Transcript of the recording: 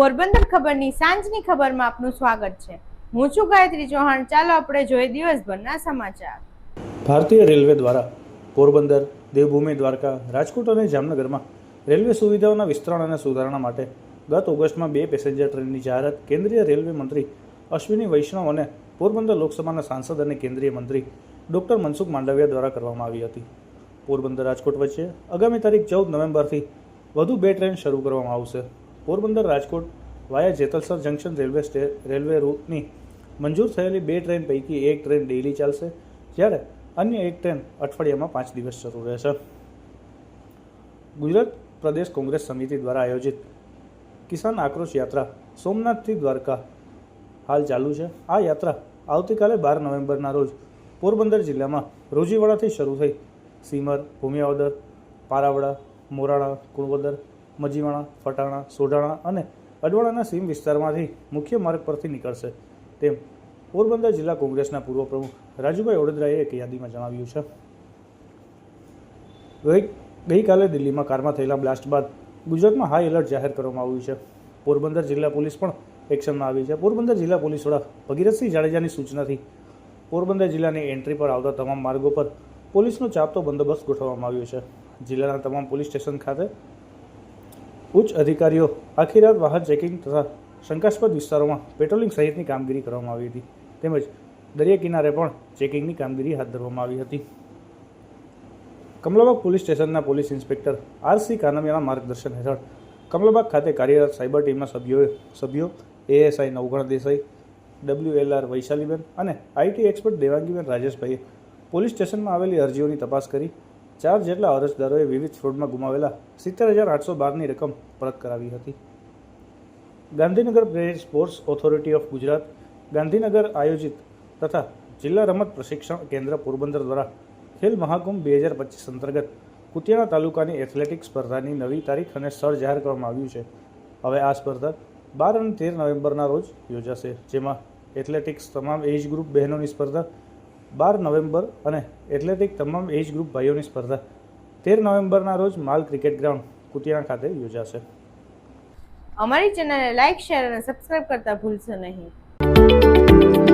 પોરબંદર ખબરની સાંજની ખબરમાં આપનું સ્વાગત છે. હું છું ગાયત્રી ચૌહાણ. ચાલો આપણે જોઈએ દિવસભરના સમાચાર. ભારતીય રેલવે દ્વારા પોરબંદર, દેવભૂમિ, દ્વારકા, રાજકોટ અને જામનગરમાં રેલવે સુવિધાઓના વિસ્તરણ અને સુધારણા માટે ગત ઓગસ્ટમાં બે પેસેન્જર ટ્રેનની જાહેરાત કેન્દ્રીય રેલવે મંત્રી અશ્વિની વૈષ્ણવ અને પોરબંદર લોકસભાના સાંસદ અને કેન્દ્રીય મંત્રી ડૉક્ટર મનસુખ માંડવિયા દ્વારા કરવામાં આવી હતી. પોરબંદર રાજકોટ વચ્ચે આગામી તારીખ ચૌદ નવેમ્બરથી વધુ બે ટ્રેન શરૂ કરવામાં આવશે. Porbandar Rajkot via Jetalsar junction railway stay, railway રૂટની મંજૂર થયેલી બે ટ્રેન પૈકી એક ટ્રેન ડેઇલી ચાલશે, જ્યારે અન્ય એક ટ્રેન અઠવાડિયામાં પાંચ દિવસ શરૂ રહેશે. ગુજરાત પ્રદેશ કોંગ્રેસ સમિતિ દ્વારા આયોજિત કિસાન આક્રોશ યાત્રા સોમનાથથી દ્વારકા હાલ ચાલુ છે. આ યાત્રા આવતીકાલે બાર નવેમ્બરના રોજ પોરબંદર જિલ્લામાં રોજીવાડાથી શરૂ થઈ સીમર, ભૂમિયાવદર, પારાવડા મોરાણા કુણવદર મજીવાણા, ફટાણા, સોઢાણા અને અડવાણાના સીમ વિસ્તારમાંથી મુખ્ય માર્ગ પરથી નીકળશે. તેમ પોરબંદર જિલ્લા કોંગ્રેસના પૂર્વ પ્રમુખ રાજુભાઈ ઓડેદરાએ એક યાદીમાં જણાવ્યું છે. ગઈ, ગઈકાલે દિલ્હીમાં કારમાં થયેલા બ્લાસ્ટ બાદ ગુજરાતમાં હાઈ એલર્ટ જાહેર કરવામાં આવ્યું છે. પોરબંદર જિલ્લા પોલીસ પણ એક્શનમાં આવી છે. પોરબંદર જિલ્લા પોલીસ વડા ભગીરથસિંહ જાડેજાની સૂચનાથી પોરબંદર જિલ્લાની એન્ટ્રી પર આવતા તમામ માર્ગો પર પોલીસનો ચાપતો બંદોબસ્ત ગોઠવવામાં આવ્યો છે. જિલ્લાના તમામ પોલીસ સ્ટેશન ખાતે ઉચ્ચ અધિકારીઓ આખી રાત વાહન ચેકિંગ તથા શંકાસ્પદ વિસ્તારોમાં પેટ્રોલિંગ સહિતની કામગીરી કરવામાં આવી હતી. તેમજ દરિયા કિનારે પણ ચેકિંગની કામગીરી હાથ ધરવામાં આવી હતી. કમલાબાગ પોલીસ સ્ટેશનના પોલીસ ઇન્સ્પેક્ટર આર સી કાનમિયાના માર્ગદર્શન હેઠળ કમલાબાગ ખાતે કાર્યરત સાયબર ટીમના સભ્યોએ સભ્યો ASI Navgan Desai W L R Vaishaliben અને આઈટી એક્સપર્ટ દેવાંગીબેન રાજેશભાઈએ પોલીસ સ્ટેશનમાં આવેલી અરજીઓની તપાસ કરી ચાર જેટલા અરજદારોએ વિવિધ ફ્રોડમાં ગુમાવેલા સિત્તેર હજાર આઠસો બારની રકમ પરત કરાવી હતી. ગાંધીનગર પ્રેરિત sports authority of Gujarat, Gandhinagar આયોજિત તથા જિલ્લા રમત પ્રશિક્ષણ કેન્દ્ર પોરબંદર દ્વારા ખેલ મહાકુંભ બે હજાર પચીસ અંતર્ગત કુતિયાણા તાલુકાની એથ્લેટિક સ્પર્ધાની નવી તારીખ અને સ્થળ જાહેર કરવામાં આવ્યું છે. હવે આ સ્પર્ધા બાર અને તેર નવેમ્બરના રોજ યોજાશે, જેમાં એથ્લેટિક્સ તમામ એજ ગ્રુપ બહેનોની સ્પર્ધા બાર નવેમ્બર અને એથ્લેટિક તમામ એજ ગ્રુપ ભાઈઓની સ્પર્ધા. તેર નવેમ્બરના રોજ માલ ક્રિકેટ ગ્રાઉન્ડ કુતિયાણા ખાતે યોજાશે. અમારી ચેનલને લાઇક શેર અને સબસ્ક્રાઇબ કરતા ભૂલશો નહીં.